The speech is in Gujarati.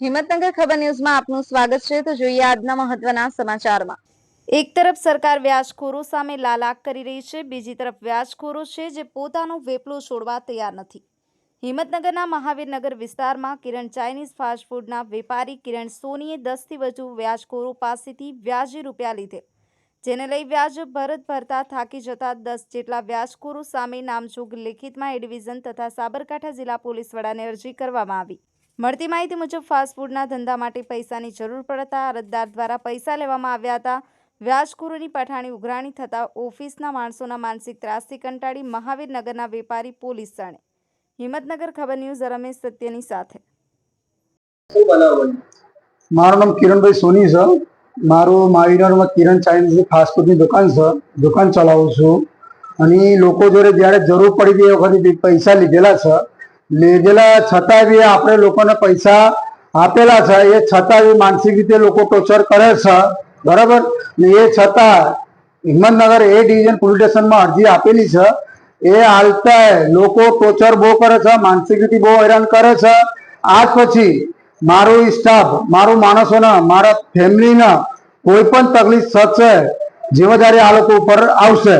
હિંમતનગર ખબર ન્યૂઝમાં આપનું સ્વાગત છે. તો જોઈએ આજના મહત્વના સમાચારમાં. એક તરફ સરકાર વ્યાજખોરો સામે લાલાક કરી રહી છે. બીજી તરફ વ્યાજખોરો છે જે પોતાનું વેપલું છોડવા તૈયાર નથી. હિંમતનગરના મહાવીરનગર વિસ્તારમાં કિરણ ચાઇનીઝ ફાસ્ટફૂડના વેપારી કિરણ સોનીએ દસથી વધુ વ્યાજખોરો પાસેથી વ્યાજે રૂપિયા લીધે. જેને લઈ વ્યાજ ભરત ભરતા થાકી જતા દસ જેટલા વ્યાજખોરો સામે નામજોગ લેખિતમાં એ ડિવિઝન તથા સાબરકાંઠા જિલ્લા પોલીસ વડાને અરજી કરવામાં આવી. મળતી માહિતી મુજબ ફાસ્ટફૂડના ધંધા માટે પૈસાની જરૂર પડતા અરજદાર દ્વારા પૈસા લેવામાં આવ્યા હતા. વ્યાજખોરોની પઠાણી ઉઘરાણી થતાં ઓફિસના માણસોના માનસિક ત્રાસથી કંટાળી મહાવીરનગરના વેપારી પોલીસ જાણે. હિંમતનગર ખબર ન્યૂઝ રમેશ સત્યની સાથે? મારું નામ કિરણભાઈ સોની છે. મારું મહાવીરનગરમાં કિરણ ચાઇનીઝ ફાસ્ટફૂડની દુકાન છે. દુકાન ચલાવું છું. અને લોકો જોડે જ્યારે જરૂર પડી ગઈ વખતે પૈસા લીધેલા છે. લીધેલા છતાં બી આપણે લોકોને પૈસા આપેલા છે. એ છતાં બી માનસિક રીતે લોકો ટોર્ચર કરે છે. બરાબર? એ છતાં હિંમતનગર એ ડિવિઝન પોલીસ સ્ટેશનમાં અરજી આપેલી છે. એ હાલતા લોકો ટોર્ચર બહુ કરે છે, માનસિક રીતે બહુ હેરાન કરે છે. આજ પછી મારો સ્ટાફ, મારું માણસોના, મારા ફેમિલીના કોઈ પણ તકલીફ થશે જિમ્મેદારી આ લોકો ઉપર આવશે